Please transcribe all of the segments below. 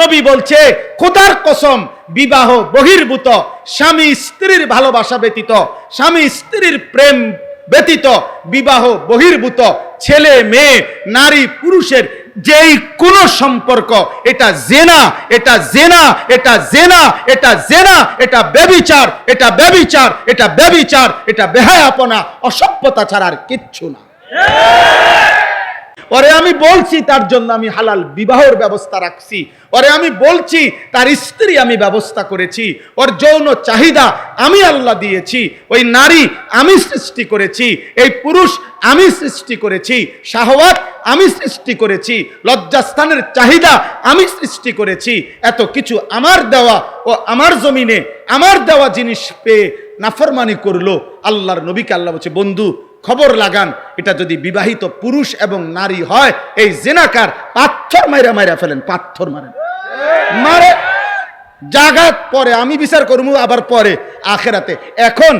নবী বলছে, খোদার কসম, বিবাহ বহির্ভূত, স্বামী স্ত্রীর ভালোবাসা ব্যতীত, স্বামী স্ত্রীর প্রেম ব্যতীত, বিবাহ বহির্ভূত, ছেলে, মেয়ে, নারী, পুরুষের যেই কোন সম্পর্ক, এটা জেনা এটা জেনা এটা জেনা এটা জেনা, এটা ব্যবিচার এটা ব্যবিচার এটা ব্যবিচার এটা বেহায়াপনা, অসভ্যতা ছাড়া আর কিচ্ছু না। ওরে আমি বলছি তার জন্য আমি হালাল বিবাহের ব্যবস্থা রাখছি। ওরে আমি বলছি তার স্ত্রী আমি ব্যবস্থা করেছি। ওর যৌন চাহিদা আমি আল্লাহ দিয়েছি। ওই নারী আমি সৃষ্টি করেছি। এই পুরুষ আমি সৃষ্টি করেছি। শাহওয়াত আমি সৃষ্টি করেছি। লজ্জাস্থানের চাহিদা আমি সৃষ্টি করেছি। এত কিছু আমার দেওয়া ও আমার জমিনে আমার দেওয়া জিনিস পেয়ে নাফরমানি করল আল্লাহর নবীকে। আল্লাহ বলছে, বন্ধু খবর লাগান, এটা যদি বিবাহিত পুরুষ এবং নারী হয়, এই জেনাকার পাথর মাইরা মাইরা ফেলেন, পাথর মারেন মারে। জাগাত পরে আমি বিচার করব, আবার পরে, আখেরাতে। এখন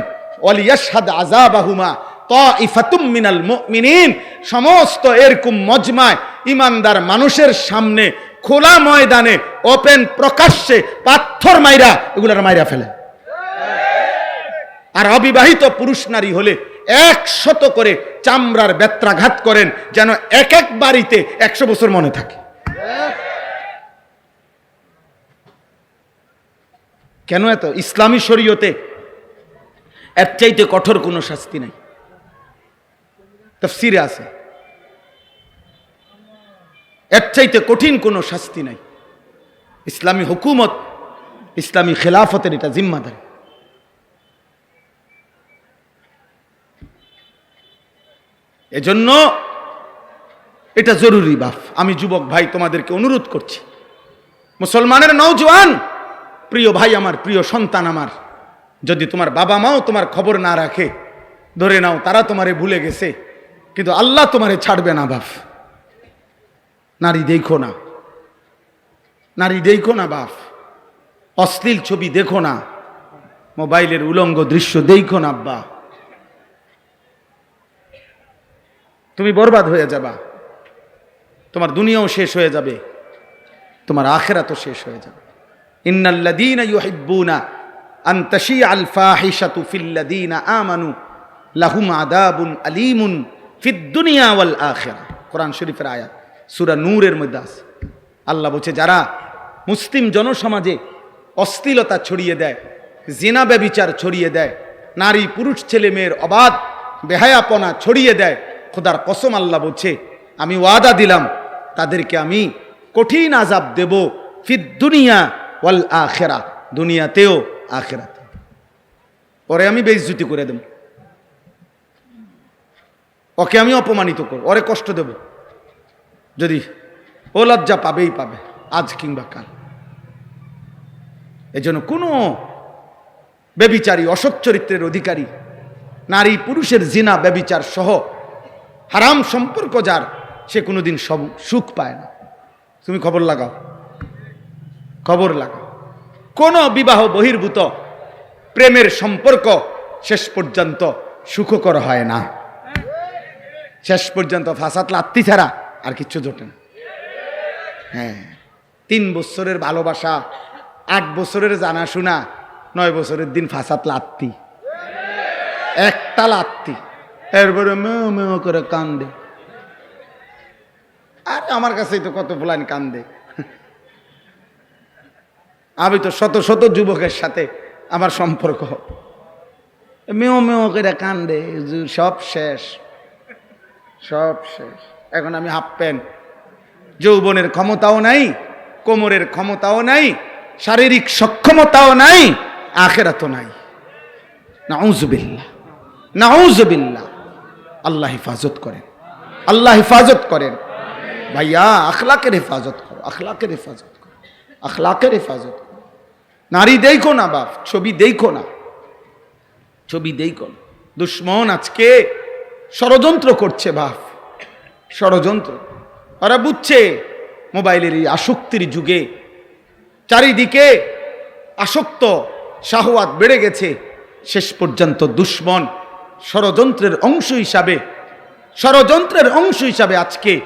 মিনাল মুমিনিন, সমস্ত এরকম মজমায়, ইমানদার মানুষের সামনে, খোলা ময়দানে, ওপেন প্রকাশ্যে পাথর মাইরা, এগুলার মাইরা ফেলে। আর অবিবাহিত পুরুষ নারী হলে একশত করে চামড়ার বেত্রাঘাত করেন যেন এক এক বাড়িতে একশো বছর মনে থাকে। কেন এত? ইসলামী শরীয়তে এর চাইতে কঠোর কোনো শাস্তি নাই। তফসিরে আছে। এর চাইতে কঠিন কোনো শাস্তি নাই। ইসলামী হুকুমত, ইসলামী খেলাফতের এটা জিম্মাদারি। এজন্য এটা জরুরি, বাপ। আমি যুবক ভাই, তোমাদেরকে অনুরোধ করছি। মুসলমানের নৌজওয়ান প্রিয় ভাই আমার, প্রিয় সন্তান আমার, যদি তোমার বাবা মাও তোমার খবর না রাখে, ধরে নাও, তারা তোমারে ভুলে গেছে, কিন্তু আল্লাহ তোমারে ছাড়বে না, বাপ। নারী দেখো না। নারী দেখো না, বাপ। অশ্লীল ছবি দেখো না। মোবাইলের উলঙ্গ দৃশ্য দেখো না আব্বা তুমি বরবাদ হয়ে যাবা। তোমার দুনিয়াও শেষ হয়ে যাবে। তোমার আখেরা তো শেষ হয়ে যাবে। ইন্নাল্লাযীনা ইউহিব্বুনা আন ফাহিশাতু ফিল্লাযীনা আমানু লাহুম আযাবুন আলীমুন ওয়াল আখিরা কোরআন শরীফের আয়াত, সূরা নূরের মধ্যে আছে। আল্লাহ বলছে, যারা মুসলিম জনসমাজে অশ্লীলতা ছড়িয়ে দেয়, জিনা ব্যবিচার ছড়িয়ে দেয়, নারী, পুরুষ, ছেলে, মেয়ের অবাধ, বেহায়াপনা ছড়িয়ে দেয় খোদার কসম আল্লাহ বলছে, আমি ওয়াদা দিলাম, তাদেরকে আমি কঠিন আজাব দেব, ফিদ দুনিয়া ওয়াল আখেরা, দুনিয়াতেও আখেরাতে। পরে আমি বেইজ্জুতি করে দেব। ওকে আমি অপমানিত করব, ওরে কষ্ট দেব। যদি ও লজ্জা পাবেই পাবে, আজ কিংবা কাল। এজন্য কোনো বেবিচারী, অসৎ চরিত্রের অধিকারী, নারী পুরুষের জিনা, ব্যবিচার সহ হারাম সম্পর্ক যার, সে কোনোদিন সব সুখ পায় না। তুমি খবর লাগাও। খবর লাগাও। কোন বিবাহ বহির্ভূত, প্রেমের সম্পর্ক শেষ পর্যন্ত সুখকর হয় না। শেষ পর্যন্ত ফাঁসাত লাত্তি ছাড়া আর কিচ্ছু জোটে না। হ্যাঁ তিন বছরের ভালোবাসা, আট বছরের জানাশোনা, নয় বছরের দিন ফাঁসাত লাত্তি। একটা লাত্তি। এরপরে মেও মেও করে কান্দে। আর আমার কাছেই তো কত ফুলানি কান্দে। আমি তো শত শত যুবকের সাথে আমার সম্পর্ক। মেও মেও করে কান্দে সব শেষ। সব শেষ। এখন আমি হাফ প্যান্ট যৌবনের ক্ষমতাও নাই, কোমরের ক্ষমতাও নাই, শারীরিক সক্ষমতাও নাই, আখেরাতও নাই। নাউজুবিল্লাহ। নাউজুবিল্লাহ। আল্লাহ হেফাজত করেন। আল্লাহ হেফাজত করেন। ভাইয়া, আখলাকের হেফাজত করো, আখলাকের হেফাজত করো, আখলাকের হেফাজত করো। নারী দেখো না বাপ, ছবি দেখো না। ছবি দেখো না। দুশ্মন আজকে ষড়যন্ত্র করছে বাপ, ষড়যন্ত্র। ওরা বুঝছে মোবাইলের এই আসক্তির যুগে চারিদিকে আসক্ত, শাহওয়াত বেড়ে গেছে, শেষ পর্যন্ত দুশ্মন ষড়যন্ত্রের অংশ হিসাবে, ষড়যন্ত্রের অংশ হিসাবে আজকে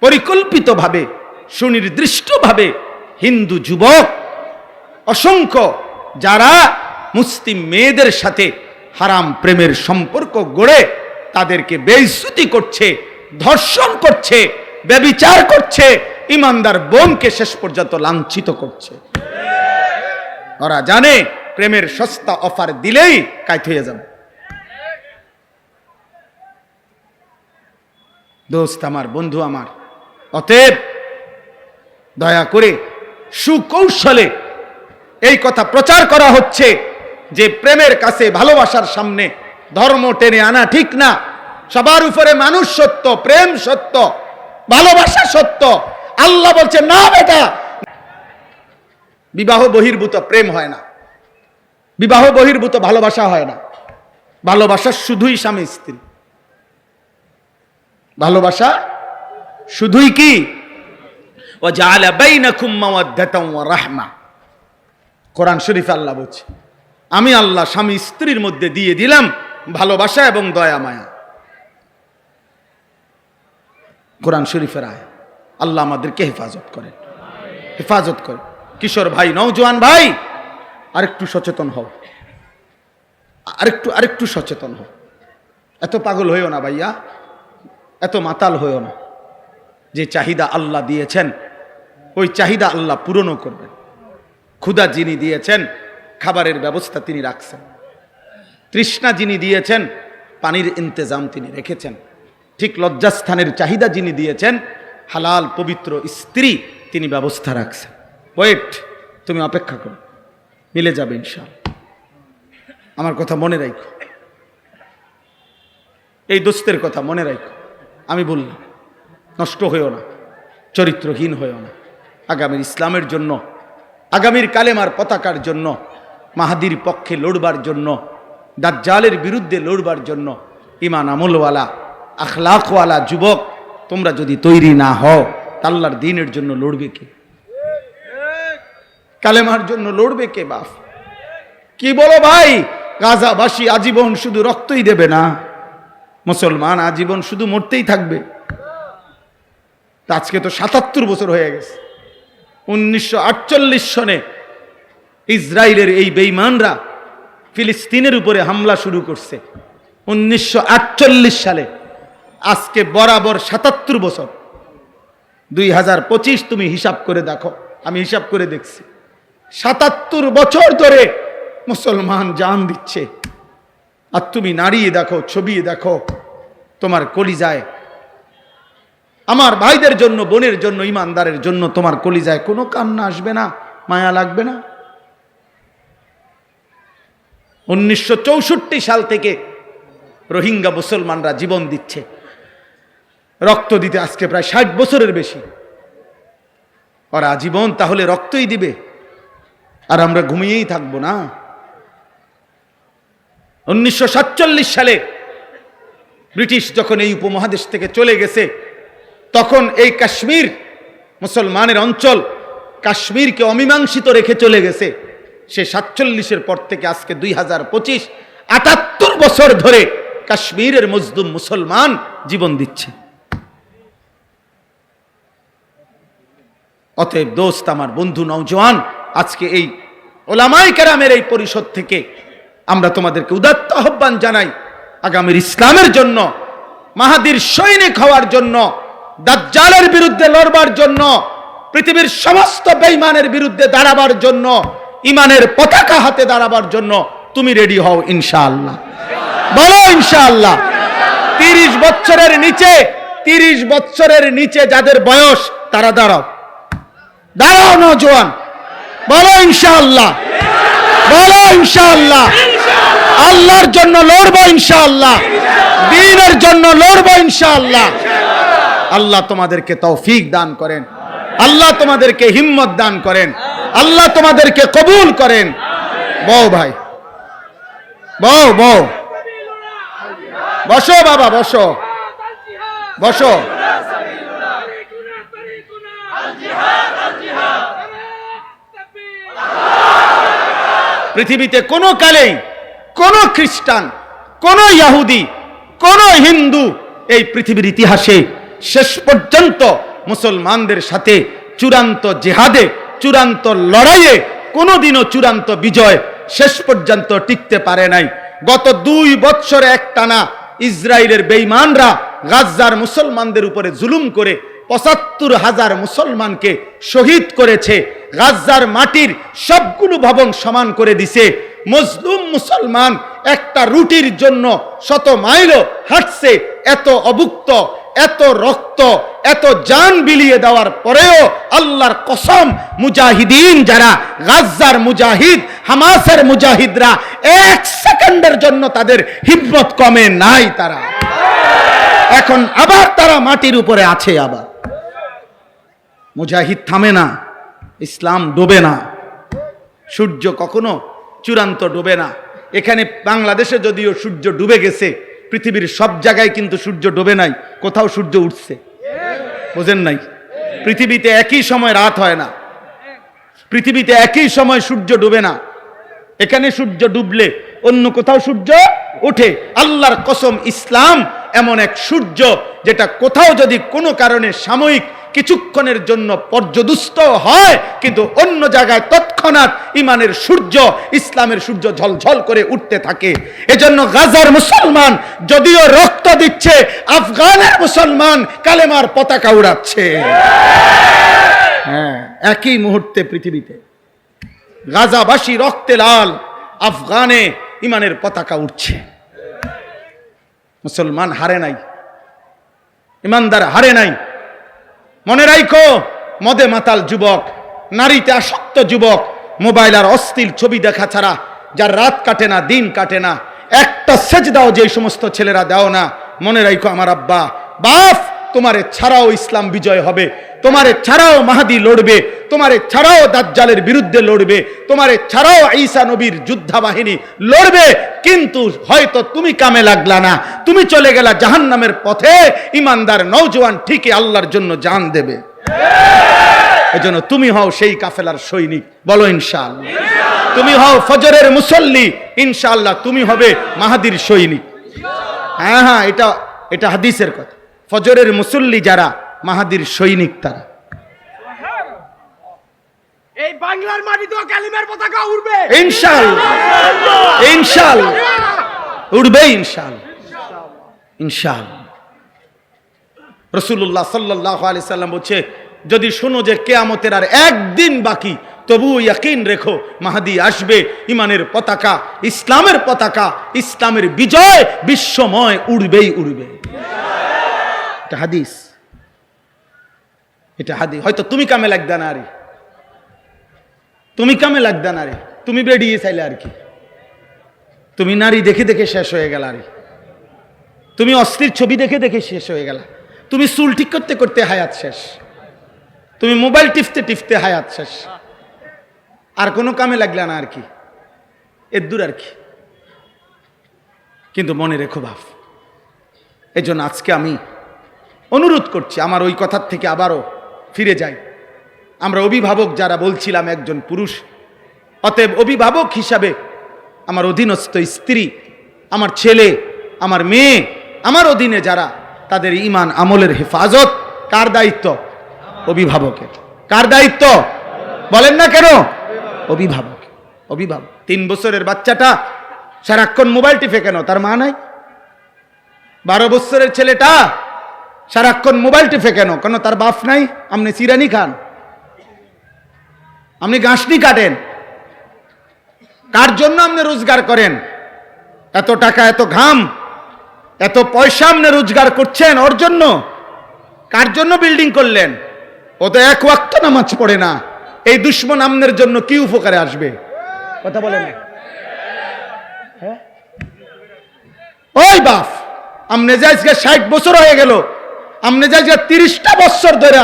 পরিকল্পিতভাবে, সুনির্দিষ্টভাবে হিন্দু যুবক, অসংখ্য যারা মুসলিম মেয়েদের সাথে হারাম প্রেমের সম্পর্ক গড়ে তাদেরকে বেইজ্জতি করছে, ধর্ষণ করছে, ব্যবিচার করছে, ইমানদার বোনকে শেষ পর্যন্ত লাঞ্ছিত করছে। ওরা জানে প্রেমের সস্তা অফার দিলেই কাইত হয়ে যাবে। দোস্ত আমার, বন্ধু আমার। অতএব দয়া করে সুকৌশলে এই কথা প্রচার করা হচ্ছে যে প্রেমের কাছে ভালোবাসার সামনে ধর্ম টেনে আনা ঠিক না। সবার উপরে মানুষ সত্য, প্রেম সত্য, ভালোবাসা সত্য। আল্লাহ বলছে, না বেটা, বিবাহ বহির্ভূত প্রেম হয় না। বিবাহ বহির্ভূত ভালোবাসা হয় না। ভালোবাসা শুধুই স্বামী স্ত্রী ভালোবাসা? শুধুই কি? ও রাহমা। কোরআন শরীফ আল্লাহ বলছে আমি আল্লাহ স্বামী স্ত্রীর মধ্যে দিয়ে দিলাম ভালোবাসা এবং দয়া মায়া। কোরআন শরীফের আয় আল্লাহ আমাদেরকে হেফাজত করেন। হেফাজত করে কিশোর ভাই নৌজওয়ান ভাই আরেকটু সচেতন হও। আরেকটু আরেকটু সচেতন হও। এত পাগল হইও না ভাইয়া। এত মাতাল হইও না। যে চাহিদা আল্লাহ দিয়েছেন, ওই চাহিদা আল্লাহ পূরণও করবেন। ক্ষুদা যিনি দিয়েছেন, খাবারের ব্যবস্থা তিনি রাখছেন। তৃষ্ণা যিনি দিয়েছেন, পানির ইন্তজাম তিনি রেখেছেন। ঠিক লজ্জাস্থানের চাহিদা যিনি দিয়েছেন, হালাল পবিত্র স্ত্রী তিনি ব্যবস্থা রাখছেন। ওয়েট, তুমি অপেক্ষা করো। মিলে যাবে ইনশাল আমার কথা মনে রাখো। এই দোস্তের কথা মনে রাখো। আমি বললাম, নষ্ট হয়েও না, চরিত্রহীন হয়েও না। আগামীর ইসলামের জন্য, আগামীর কালেমার পতাকার জন্য, মাহাদির পক্ষে লড়বার জন্য, দাজ্জালের বিরুদ্ধে লড়বার জন্য, ইমান আমলওয়ালা আখলাকওয়ালা যুবক, তোমরা যদি তৈরি না হও তাল্লার দিনের জন্য লড়বে কে? কালেমার জন্য লড়বে কে বাপ? কি বলো ভাই, গাজাবাসী আজীবন শুধু রক্তই দেবে না। মুসলমান আজীবন শুধু মরতেই থাকবে। আজকে তো সাতাত্তর বছর হয়ে গেছে। উনিশশো সনে ইসরায়েলের এই বেইমানরা ফিলিস্তিনের উপরে হামলা শুরু করছে। উনিশশো আটচল্লিশ সালে আজকে বরাবর সাতাত্তর বছর। দুই হাজার পঁচিশ তুমি হিসাব করে দেখো, আমি হিসাব করে দেখছি। সাতাত্তর বছর ধরে মুসলমান জান দিচ্ছে। আর তুমি নাড়িয়ে দেখো ছবি দেখো, তোমার কলিজায়। আমার ভাইদের জন্য, বোনের জন্য, ইমানদারের জন্য তোমার কলিজায় কোনো কান্না আসবে না, মায়া লাগবে না? উনিশশো চৌষট্টি সাল থেকে রোহিঙ্গা মুসলমানরা জীবন দিচ্ছে। রক্ত দিতে আজকে প্রায় ষাট বছরের বেশি। ওরা জীবন তাহলে রক্তই দিবে। আর আমরা ঘুমিয়েই থাকব না? উনিশশো সাতচল্লিশ সালে ব্রিটিশ যখন এই উপমহাদেশ থেকে চলে গেছে, তখন এই কাশ্মীর, মুসলমানের অঞ্চল কাশ্মীরকে অমীমাংসিত রেখে চলে গেছে। সে সাতচল্লিশের পর থেকে আজকে দুই হাজার পঁচিশ, আটাত্তর বছর ধরে কাশ্মীরের মজদুম মুসলমান জীবন দিচ্ছে। অতএব দোস্ত, আমার বন্ধু নৌজওয়ান আজকে এই ওলামাই কেরামের এই পরিষদ থেকে আমরা তোমাদেরকে উদাত্ত আহ্বান জানাই আগামীর ইসলামের জন্য, মাহাদির সৈনিক হওয়ার জন্য, দাজ্জালের বিরুদ্ধে লড়বার জন্য, পৃথিবীর সমস্ত বেঈমানের বিরুদ্ধে দাঁড়াবার জন্য ইমানের পতাকা হাতে দাঁড়াবার জন্য তুমি রেডি হও ইনশাআল্লাহ। বলো ইনশাআল্লাহ। তিরিশ বছরের নিচে, তিরিশ বছরের নিচে যাদের বয়স, তারা দাঁড়াও। দাঁড়াও নজওয়ান বলো ইনশাআল্লাহ। বলো ইনশাআল্লাহ। আল্লাহর জন্য লড়বো ইনশাআল্লাহ। দিনের জন্য লড়বো ইনশাআল্লাহ। আল্লাহ তোমাদেরকে তৌফিক দান করেন। আল্লাহ তোমাদেরকে হিম্মত দান করেন। আল্লাহ তোমাদেরকে কবুল করেন। বউ ভাই। বউ বউ বসো বাবা বসো। বসো। পৃথিবীতে কোনো কালেই কোনো খ্রিস্টান, কোনো ইয়াহুদি, কোনো হিন্দু এই পৃথিবীর ইতিহাসে শেষ পর্যন্ত মুসলমানদের সাথে চূড়ান্ত জেহাদে, চূড়ান্ত লড়াইয়ে কোনোদিনও চূড়ান্ত বিজয় শেষ পর্যন্ত টিকতে পারে নাই। গত দুই বছরে একটানা ইসরায়েলের বেঈমানরা গাজ্জার মুসলমানদের উপরে জুলুম করে পঁচাত্তর হাজার মুসলমানকে শহীদ করেছে। গাজ্জার মাটির সবগুলো ভবন সমান করে দিছে। মজলুম মুসলমান একটা রুটির জন্য শত মাইলও হাঁটছে। এত অভুক্ত, এত রক্ত, এত জান বিলিয়ে দেওয়ার পরেও আল্লাহর কসম মুজাহিদিন যারা, গাজ্জার মুজাহিদ, হামাসের মুজাহিদরা এক সেকেন্ডের জন্য তাদের হিম্মত কমে নাই তারা। এখন আবার তারা মাটির উপরে আছে আবার। মুজাহিদ থামে না, ইসলাম ডোবে না, সূর্য কখনো চূড়ান্ত ডোবে না। এখানে বাংলাদেশে যদিও সূর্য ডুবে গেছে, পৃথিবীর সব জায়গায় কিন্তু সূর্য ডোবে নাই, কোথাও সূর্য উঠছে। বোঝেন নাই? পৃথিবীতে একই সময় রাত হয় না। পৃথিবীতে একই সময় সূর্য ডুবে না। এখানে সূর্য ডুবলে অন্য কোথাও সূর্য ওঠে। আল্লাহর কসম ইসলাম এমন এক সূর্য যেটা কোথাও যদি কোনো কারণে সাময়িক কিছুক্ষণের জন্য পর্যদুস্ত হয়, কিন্তু অন্য জায়গায় তৎক্ষণাৎ ইমানের সূর্য, ইসলামের সূর্য ঝলঝল করে উঠতে থাকে। এজন্য গাজার মুসলমান যদিও রক্ত দিচ্ছে, আফগানের মুসলমান কালেমার পতাকা উড়াচ্ছে। হ্যাঁ একই মুহূর্তে পৃথিবীতে গাজাবাসী রক্তে লাল, আফগানে ইমানের পতাকা উঠছে মুসলমান হারে নাই, ইমানদার হারে নাই। মনে রাইখো, মদে মাতাল যুবক, নারীতে আসক্ত যুবক, মোবাইল আর অস্থির ছবি দেখা ছাড়া, যার রাত কাটে না, দিন কাটে না, একটা সেজ দাও যে সমস্ত ছেলেরা দাও না, মনে রাইখো আমার আব্বা বাপ তোমারে ছাড়াও ইসলাম বিজয় হবে। তোমারে ছাড়াও মাহাদি লড়বে, তোমারে ছাড়াও দাজ্জালের বিরুদ্ধে লড়বে, তোমারে ছাড়াও ঈসা নবীর যোদ্ধা বাহিনী লড়বে, কিন্তু হয়তো তুমি কামে লাগলা না। তুমি চলে গেলা জাহান্নামের পথে, ইমানদার নৌজওয়ান ঠিকই আল্লাহর জন্য জান দেবে। এজন্য তুমি হও সেই কাফেলার সৈনিক, বলো ইনশাল তুমি হও ফজরের মুসল্লি, ইনশাআল্লাহ তুমি হবে মাহাদির সৈনিক। হ্যাঁ হ্যাঁ এটা এটা হাদিসের কথা। ফজরের মুসল্লি যারা মাহাদির সৈনিক তারা। এই বাংলার মাটিতেও কালিমের পতাকা উড়বে। ইনশাল ইনশাল রসুল্লাহ সাল্লাহ আলি সাল্লাম বলছে যদি শোনো যে কেয়ামতের আর একদিন বাকি তবু ইয়াকিন রেখো মাহাদি আসবে ইমানের পতাকা ইসলামের পতাকা ইসলামের বিজয় বিশ্বময় উড়বেই উড়বে। হাদিস। এটা হাদি। হয়তো তুমি কামে লাগবে না আরে তুমি কামে লাগবে না রে। তুমি বেরিয়ে চাইলে আর কি। তুমি নারী দেখে দেখে শেষ হয়ে গেল আরে তুমি অস্থির ছবি দেখে দেখে শেষ হয়ে গেল। তুমি চুল ঠিক করতে করতে হায়াত শেষ। তুমি মোবাইল টিপতে টিপতে হায়াত শেষ। আর কোনো কামে লাগলে না আর কি। এর দূর আর কি। কিন্তু মনে রেখো ভাব এই আজকে আমি অনুরোধ করছি, আমার ওই কথার থেকে আবারও ফিরে যাই। আমরা অভিভাবক যারা বলছিলাম একজন পুরুষ, অতএব অভিভাবক হিসাবে আমার অধীনস্থ স্ত্রী, আমার ছেলে, আমার মেয়ে, আমার অধীনে যারা, তাদের ইমান আমলের হেফাজত, কার দায়িত্ব? অভিভাবকের। কার দায়িত্ব? বলেন না কেন? অভিভাবক। অভিভাবক। তিন বছরের বাচ্চাটা সারাক্ষণ মোবাইল টিপে কেন? তার মা নাই? বারো বছরের ছেলেটা সারাক্ষণ মোবাইল টিপে কেন কেন তার বাপ নাই? আপনি চিরানি খান। আপনি গাছনি কাটেন। কার জন্য আপনি রোজগার করেন? এত টাকা, এত ঘাম, এত পয়সা আপনি রোজগার করছেন ওর জন্য? কার জন্য বিল্ডিং করলেন? ও তো এক ওয়াক্ত নামাজ পড়ে না। এই দুশ্মন আমনের জন্য কি উপকারে আসবে? কথা বলেন হ্যাঁ? ওই বাপ আমনে যে আজকে ষাট বছর হয়ে গেল আমনে যে তিরিশটা বছর ধরে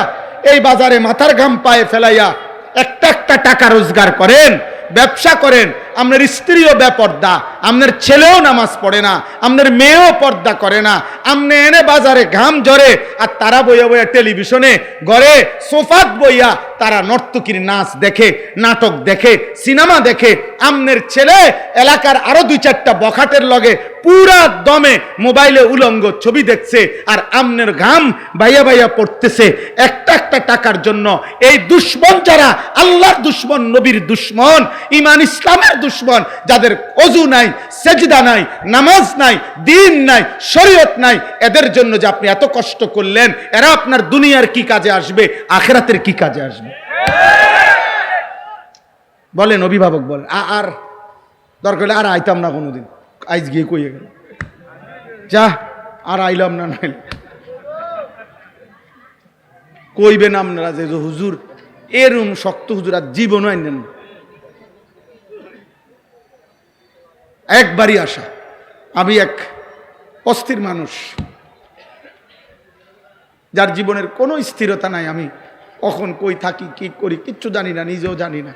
এই বাজারে মাথার ঘাম পায়ে ফেলাইয়া একটা একটা টাকা রোজগার করেন, ব্যবসা করেন আপনার স্ত্রীও বেপর্দা আপনার ছেলেও নামাজ পড়ে না আপনার মেয়েও পর্দা করে না আপনি এনে বাজারে ঘাম ঝরে, আর তারা বইয়া বইয়া টেলিভিশনে ঘরে সোফাত বইয়া তারা নর্তকীর নাচ দেখে, নাটক দেখে, সিনেমা দেখে, আমনের ছেলে এলাকার আরও দুই চারটা বখাটের লগে পুরা দমে মোবাইলে উলঙ্গ ছবি দেখছে, আর আমনের ঘাম বাইয়া বাইয়া পড়তেছে। একটা একটা টাকার জন্য এই দুশ্মন যারা আল্লাহর দুশ্মন, নবীর দুশ্মন ইমান ইসলামের দুশ্মন যাদের অজু নাই, সেজদা নাই, নামাজ নাই, দিন নাই, শরীয়ত নাই, এদের জন্য যে আপনি এত কষ্ট করলেন, এরা আপনার দুনিয়ার কি কাজে আসবে, আখেরাতের কি কাজে আসবে? বলেন, অভিভাবক বলেন আর দরকার আর আইতাম না কোনোদিন। আইজ গিয়ে কইয়ে গেল। যা, আর আইলাম না, নাইলে। কইবেন আপনারা যে হুজুর, এরম শক্ত হুজুর আর জীবনও আইনেন না। একবারই আসা। আমি এক অস্থির মানুষ। যার জীবনের কোনো স্থিরতা নাই, আমি কখন কই থাকি, কি করি, কিচ্ছু জানি না, নিজেও জানি না।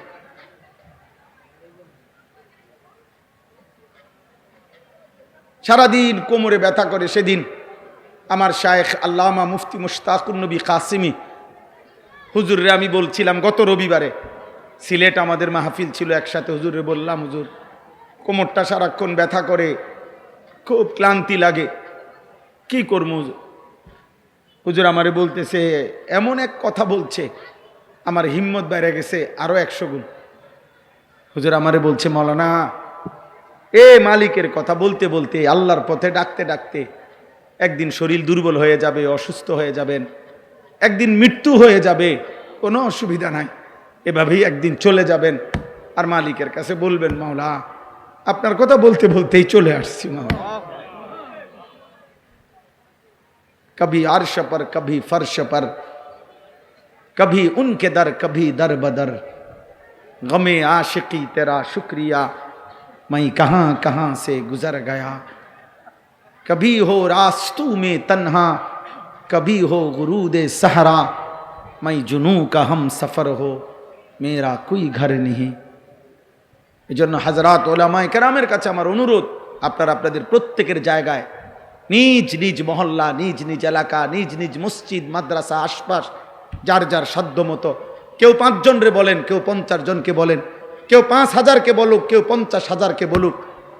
সারাদিন কোমরে ব্যথা করে সেদিন আমার শায়েখ আল্লামা মুফতি মুশতাকুর নবী কাসিমি হুজুরে আমি বলছিলাম, গত রবিবারে সিলেট আমাদের মাহফিল ছিল, একসাথে হুজুরে বললাম, হুজুর কোমরটা সারাক্ষণ ব্যথা করে, খুব ক্লান্তি লাগে। কি করব? হুজুর আমারে বলতেছে, এমন এক কথা বলছে, আমার হিম্মত বাইরে গেছে আরও একশো গুণ। হুজুর আমারে বলছে, মৌলানা, এ মালিকের কথা বলতে বলতে আল্লাহর পথে ডাকতে ডাকতে একদিন শরীর দুর্বল হয়ে যাবে, অসুস্থ হয়ে যাবেন, একদিন মৃত্যু হয়ে যাবে, কোনো অসুবিধা নাই। এভাবেই একদিন চলে যাবেন। আর মালিকের কাছে বলবেন মাওলা আপনার কথা বলতে বলতেই চলে আসছি মাওলা कभी अर्श पर कभी फर्श पर कभी उनके दर कभी दर बदर गमे आशिकी तेरा शुक्रिया मैं कहाँ कहाँ से गुजर गया कभी हो रास्तू में तन्हा कभी हो गुरूद सहरा मैं जुनू का हम सफ़र हो मेरा कोई घर नहीं এই জন্য হাজরাত ওলামায় কেরামের কাছে আমার অনুরোধ, আপনারা আপনাদের প্রত্যেকের জায়গায় নিজ নিজ মহল্লা, নিজ নিজ এলাকা, নিজ নিজ মসজিদ, মাদ্রাসা, আশপাশ, যার যার সাধ্য মতো কেউ পাঁচজন রে বলেন, কেউ পঞ্চাশ জনকে বলেন, কেউ পাঁচ হাজারকে বলুক, কেউ পঞ্চাশ হাজারকে বলুক,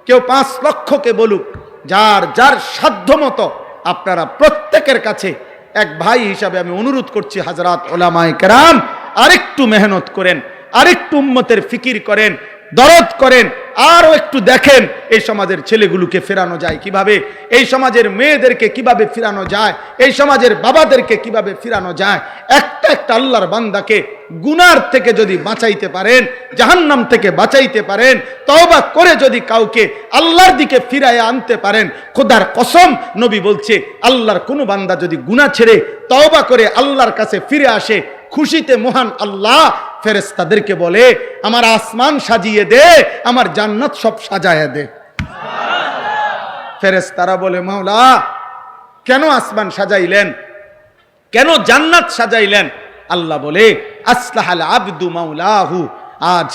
কেউ পাঁচ লক্ষকে বলুক, যার যার সাধ্য মতো আপনারা প্রত্যেকের কাছে এক ভাই হিসাবে আমি অনুরোধ করছি, হাজরাত ওলামায় কেরাম, আরেকটু মেহনত করেন, আরেকটু উম্মতের ফিকির করেন দরদ করেন, আরও একটু দেখেন এই সমাজের ছেলেগুলোকে ফেরানো যায় কীভাবে, এই সমাজের মেয়েদেরকে কীভাবে ফিরানো যায়, এই সমাজের বাবাদেরকে কীভাবে ফিরানো যায়। একটা একটা আল্লাহর বান্দাকে গুনার থেকে যদি বাঁচাইতে পারেন, জাহান্নাম থেকে বাঁচাইতে পারেন, তওবা করে যদি কাউকে আল্লাহর দিকে ফিরায় আনতে পারেন, খোদার কসম নবী বলছে, আল্লাহর কোনো বান্দা যদি গুনাহ ছেড়ে তওবা করে আল্লাহর কাছে ফিরে আসে, খুশিতে মহান আল্লাহ ফেরেস্তাদেরকে বলে, আমার আসমান সাজিয়ে দে, আমার জান্নাত সব সাজায় দে। ফেরেস্তারা বলে, মাওলা, কেন আসমান সাজাইলেন? কেন জান্নাত সাজাইলেন? আল্লাহ বলে, আসলাহাল আব্দু মাওলাহু, আজ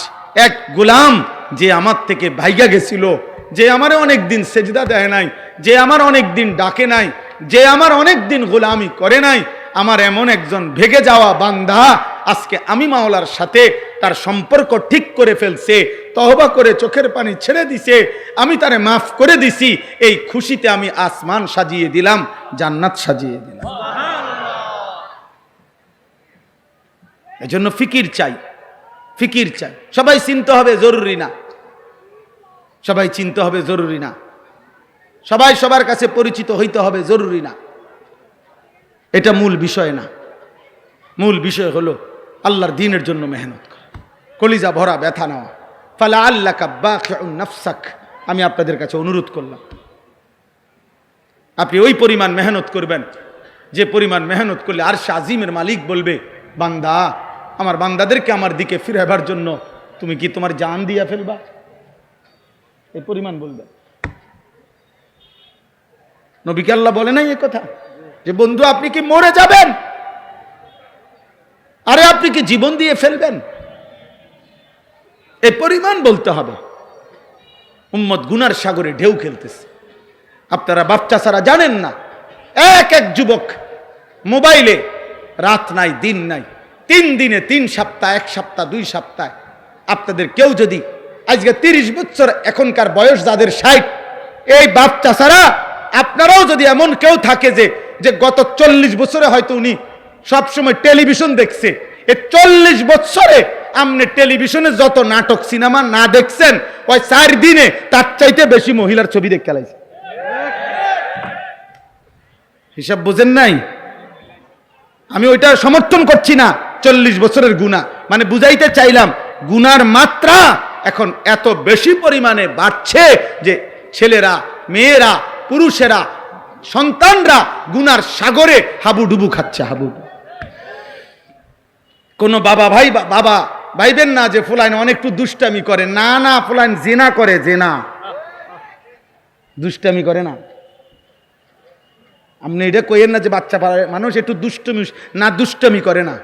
এক গোলাম যে আমার থেকে ভাইগা গেছিল, যে আমার অনেক দিন সেজদা দেয় নাই, যে আমার অনেক দিন ডাকে নাই, যে আমার অনেক দিন গোলামি করে নাই আমার এমন একজন ভেগে যাওয়া বান্দা আজকে আমি মাওলার সাথে তার সম্পর্ক ঠিক করে ফেলছে, তহবা করে চোখের পানি ছেড়ে দিছে, আমি তারে মাফ করে দিছি, এই খুশিতে আমি আসমান সাজিয়ে দিলাম, জান্নাত সাজিয়ে দিলাম। এজন্য ফিকির চাই ফিকির চাই। সবাই চিনতে হবে জরুরি না। সবাই চিনতে হবে জরুরি না। সবাই সবার কাছে পরিচিত হইতে হবে জরুরি না। এটা মূল বিষয় না। মূল বিষয় হলো আল্লাহর দিনের জন্য মেহনত করা। কলিজা ভরা, ব্যথা নেওয়া। ফালা আল্লাহ নফসাক। আমি আপনাদের কাছে অনুরোধ করলাম। আপনি ওই পরিমাণ মেহনত করবেন, যে পরিমাণ মেহনত করলে আর আজিমের মালিক বলবে, বান্দা, আমার বান্দাদেরকে আমার দিকে ফিরাবার জন্য তুমি কি তোমার জান দিয়া ফেলবা? এই পরিমাণ বলবে নবীকে আল্লাহ বলে নাই এ কথা? যে বন্ধু, আপনি কি মরে যাবেন? আরে আপনি কি জীবন দিয়ে ফেলবেন? এ পরিমাণ বলতে হবে। উম্মত গুনার সাগরে ঢেউ খেলতেছে। আপনারা বাচ্চা ছাড়া জানেন না। এক এক যুবক মোবাইলে রাত নাই, দিন নাই, তিন দিনে তিন সপ্তাহ, এক সপ্তাহ, দুই সপ্তাহ। আপনাদের কেউ যদি আজকে তিরিশ বছর এখনকার বয়স, যাদের ষাট, এই বাচ্চা ছাড়া আপনারাও যদি এমন কেউ থাকে যে যে গত চল্লিশ বছরে হয়তো উনি সবসময় টেলিভিশন দেখছে। এ চল্লিশ বছরে আপনি টেলিভিশনে যত নাটক, সিনেমা না দেখছেন, ওই চার দিনে তার চাইতে বেশি মহিলার ছবি দেখে খেলাইছে হিসাব বুঝেন নাই? আমি ওইটা সমর্থন করছি না, চল্লিশ বছরের গুণা। মানে বুঝাইতে চাইলাম গুনার মাত্রা এখন এত বেশি পরিমাণে বাড়ছে যে ছেলেরা, মেয়েরা, পুরুষেরা সন্তানরা গুনার সাগরে হাবুডুবু খাচ্ছে, হাবু। কোনো বাবা ভাই বাবা ভাইবেন না যে ফুলাইন অনেকটু দুষ্টামি করে। না না, ফুলাইন জেনা করে, জেনা। দুষ্টামি করে না। আপনি এটা কইেন না যে বাচ্চা পাড়ার মানুষ একটু দুষ্টমি, না, দুষ্টমি করে না।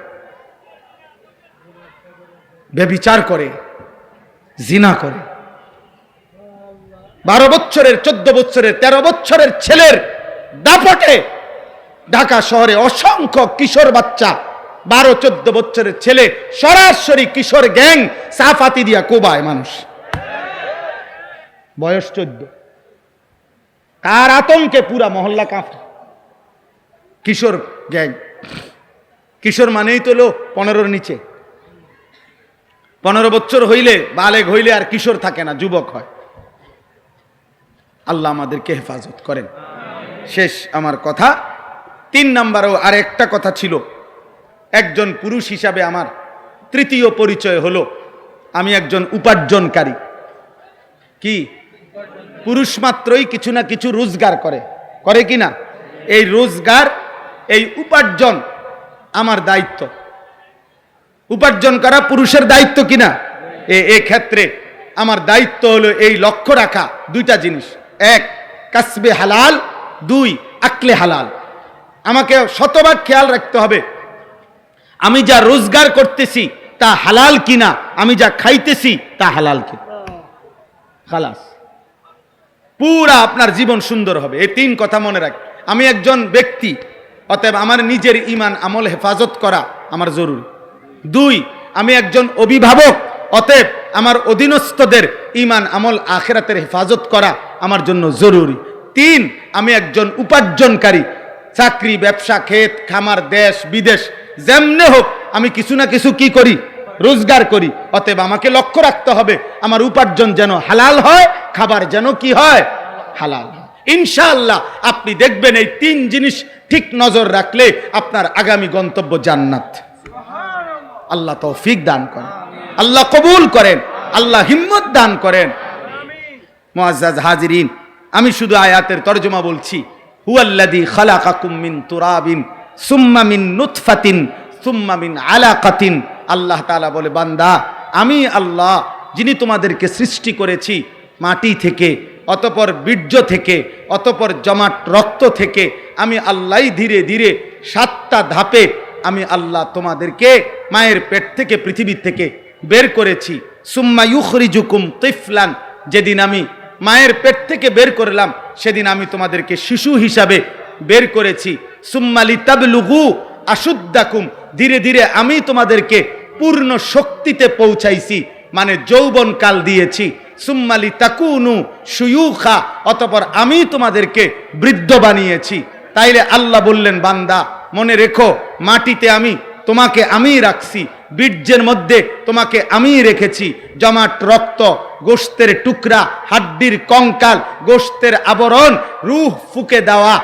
ব্যবিচার করে, জিনা করে। বারো বছরের চোদ্দ বছরের তেরো বছরের ছেলের দাপটে ঢাকা শহরে অসংখ্য কিশোর বাচ্চা, বারো, চোদ্দ বছরের ছেলে, সরাসরি কিশোর গ্যাং সাফাতি দিয়া কোবায় মানুষ। বয়স চোদ্দ। তার আতঙ্কে পুরা মহল্লা কাঁপে? কিশোর গ্যাং। কিশোর মানেই তো লো পনেরোর নিচে। পনেরো বছর হইলে বালেগ হইলে আর কিশোর থাকে না, যুবক হয়। আল্লাহ আমাদেরকে হেফাজত করেন। শেষ আমার কথা। তিন নাম্বারও আর একটা কথা ছিল। একজন পুরুষ হিসাবে আমার তৃতীয় পরিচয় হলো। আমি একজন উপার্জনকারী। কি? পুরুষ মাত্রই কিছু না কিছু রোজগার করে। করে কি না? এই রোজগার, এই উপার্জন আমার দায়িত্ব। উপার্জন করা পুরুষের দায়িত্ব কিনা এ ক্ষেত্রে আমার দায়িত্ব হলো এই লক্ষ্য রাখা। দুইটা জিনিস। এক, কাসবে হালাল দুই, আকলে হালাল। আমাকে শতভাগ খেয়াল রাখতে হবে। আমি যা রোজগার করতেছি, তা হালাল কিনা, আমি যা খাইতেছি, তা হালাল কিনা। খালাস। পুরা আপনার জীবন সুন্দর হবে। এই তিন কথা মনে রাখ। আমি একজন ব্যক্তি, অতএব আমার নিজের ইমান আমল হেফাজত করা আমার জরুরি। দুই, আমি একজন অভিভাবক, অতএব আমার অধীনস্থদের ইমান আমল আখেরাতের হেফাজত করা আমার জন্য জরুরি। তিন, আমি একজন উপার্জনকারী। চাকরি, ব্যবসা, ক্ষেত, খামার, দেশ, বিদেশ, যেমনে হোক, আমি কিছু না কিছু কি করি? রোজগার করি। অতএব আমাকে লক্ষ্য রাখতে হবে, আমার উপার্জন যেন হালাল হয়, খাবার যেন কি হয়? হালাল। ইনশাআল্লাহ, আপনি দেখবেন এই তিন জিনিস ঠিক নজর রাখলে আপনার আগামী গন্তব্য জান্নাত। আল্লাহ তৌফিক দান করেন। আল্লাহ কবুল করেন। আল্লাহ হিম্মত দান করেন। মুআজ্জাজ হাজিরিন আমি শুধু আয়াতের তর্জমা বলছি। হুয়াল্লাযী খালাকাকুম মিন তুরাবিন, সুম্মা মিন নুতফাতিন, সুম্মা মিন আলাকাতিন। আল্লাহ তাআলা বলে, বান্দা, আমি আল্লাহ, যিনি তোমাদেরকে সৃষ্টি করেছি মাটি থেকে, অতপর বীর্য থেকে, অতপর জমাট রক্ত থেকে, আমি আল্লাহ ধীরে ধীরে সাতটা ধাপে আমি আল্লাহ তোমাদেরকে মায়ের পেট থেকে পৃথিবীর থেকে বের করেছি। সুম্মা ইউখরিজুকুম তিফলান, যেদিন আমি মায়ের পেট থেকে বের করলাম, সেদিন আমি তোমাদেরকে শিশু হিসাবে বের করেছি। সুম্মালি তাবলুগু আশুদ্দাকুম, ধীরে ধীরে আমি তোমাদেরকে পূর্ণ শক্তিতে পৌঁছাইছি মানে যৌবন কাল দিয়েছি। সুম্মালি তাকুনু সুয়ুখা অতপর আমি তোমাদেরকে বৃদ্ধ বানিয়েছি। তাইলে আল্লাহ বললেন, বান্দা, মনে রেখো, মাটিতে আমি তোমাকে আমিই রাখছি বীর্যের মধ্যে তোমাকে আমিই রেখেছি। জমাট রক্ত গোস্তের টুকরা, হাড্ডির কঙ্কাল গোস্তের আবরণ, রুহ ফুকে দেওয়া,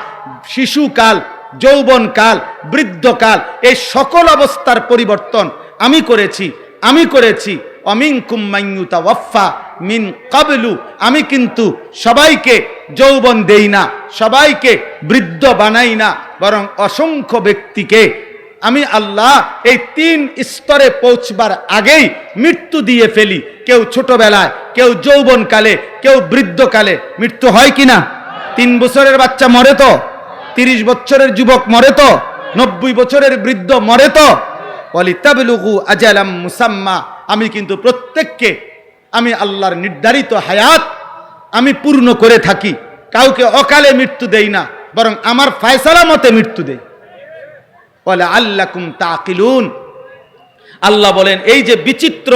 শিশুকাল, যৌবনকাল, বৃদ্ধকাল, এই সকল অবস্থার পরিবর্তন আমি করেছি আমি করেছি। অমিন কুম্মাইয়ুতা ওয়াফা মিন কাবলু। আমি কিন্তু সবাইকে যৌবন দেই না, সবাইকে বৃদ্ধ বানাই না, বরং অসংখ্য ব্যক্তিকে আমি আল্লাহ এই তিন স্তরে পৌঁছবার আগেই মৃত্যু দিয়ে ফেলি। কেউ ছোটবেলায়, কেউ যৌবনকালে, কেউ বৃদ্ধকালে। মৃত্যু হয় কিনা? তিন বছরের বাচ্চা মরে তো? তিরিশ বছরের যুবক মরে তো? নব্বই বছরের বৃদ্ধ মরে তো? বলি তাবলুগু আজালাম মুসাম্মা। আমি কিন্তু প্রত্যেককে, আমি আল্লাহর নির্ধারিত হায়াত আমি পূর্ণ করে থাকি। কাউকে অকালে মৃত্যু দেই না, বরং আমার ফায়সালা মতে মৃত্যু দেই। আল্লাকুম তাকিলুন। আল্লাহ বলেন, এই যে বিচিত্র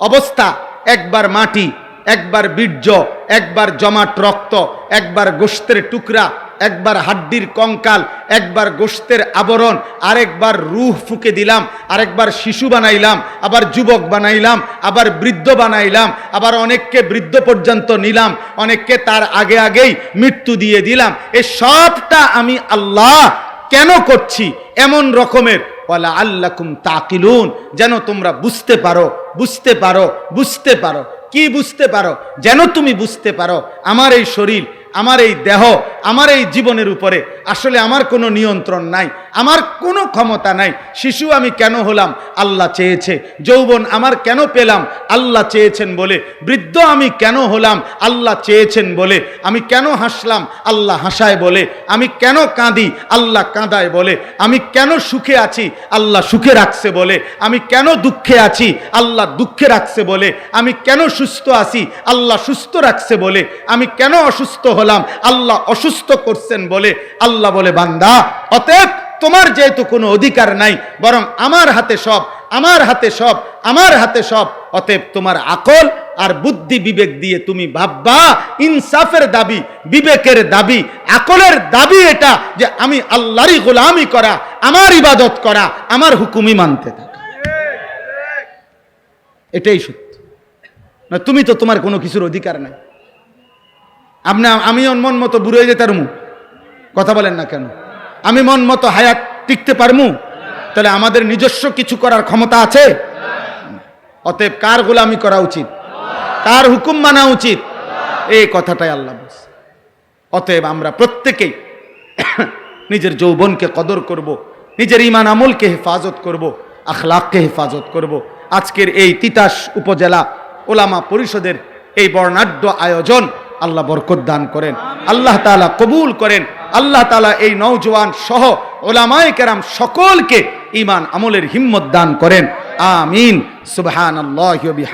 অবস্থা, একবার মাটি, একবার বীর্য, একবার জমাট রক্ত, একবার গোস্তের টুকরা, একবার হাড্ডির কঙ্কাল, একবার গোস্তের আবরণ, আরেকবার রুহ ফুকে দিলাম, আরেকবার শিশু বানাইলাম, আবার যুবক বানাইলাম, আবার বৃদ্ধ বানাইলাম, আবার অনেককে বৃদ্ধ পর্যন্ত নিলাম, অনেককে তার আগে আগেই মৃত্যু দিয়ে দিলাম, এ সবটা আমি আল্লাহ কেন করছি? এমন রকমের। ওয়ালা আল্লাকুম তাকিলুন। যেন তোমরা বুঝতে পারো বুঝতে পারো বুঝতে পারো। কি বুঝতে পারো? যেন তুমি বুঝতে পারো। আমার এই শরীর, আমার এই দেহ আমার এই জীবনের উপরে আসলে আমার কোনো নিয়ন্ত্রণ নাই, আমার কোনো ক্ষমতা নাই। শিশু আমি কেন হলাম? আল্লাহ চেয়েছে। যৌবন আমার কেন পেলাম? আল্লাহ চেয়েছেন বলে। বৃদ্ধ আমি কেন হলাম? আল্লাহ চেয়েছেন বলে। আমি কেন হাসলাম? আল্লাহ হাসায় বলে। আমি কেন কাঁদি? আল্লাহ কাঁদায় বলে। আমি কেন সুখে আছি? আল্লাহ সুখে রাখছে বলে। আমি কেন দুঃখে আছি? আল্লাহ দুঃখে রাখছে বলে। আমি কেন সুস্থ আছি? আল্লাহ সুস্থ রাখছে বলে। আমি কেন অসুস্থ হলাম? আল্লাহ অসুস্থ করছেন বলে আল্লাহ বলে, বান্দা, অতএব তোমার যেহেতু কোনো অধিকার নাই, বরং আমার হাতে সব, আমার হাতে সব, আমার হাতে সব, অতএব তোমার আকল আর বুদ্ধি বিবেক দিয়ে তুমি ভাববা, ইনসাফের দাবি, বিবেকের দাবি, আকলের দাবি এটা যে আমি আল্লাহরই গোলামি করা, আমার ইবাদত করা, আমার হুকুমি মানতে থাকা। এটাই সত্য। না, তুমি তো তোমার কোনো কিছুর অধিকার নাই। আপনি আমি মন মতো বুড়ো যেতে পারমু কথা বলেন না কেন আমি মন মতো হায়াত টিকতে পারমু তাহলে আমাদের নিজস্ব কিছু করার ক্ষমতা আছে অতএব কার গোলামি করা উচিত কার হুকুম মানা উচিত এই কথাটাই আল্লাহ বলছে অতএব আমরা প্রত্যেকেই নিজের যৌবনকে কদর করব। নিজের ইমান আমলকে হেফাজত করব। আখলাককে হেফাজত করব। আজকের এই তিতাস উপজেলা ওলামা পরিষদের এই বর্ণাঢ্য আয়োজন আল্লাহ বরকত দান করেন, আল্লাহ তালা কবুল করেন, আল্লাহ তালা এই নৌজওয়ান সহ ওলামায় কেরাম সকলকে ইমান আমলের হিম্মত দান করেন। আমিন। আল্লাহ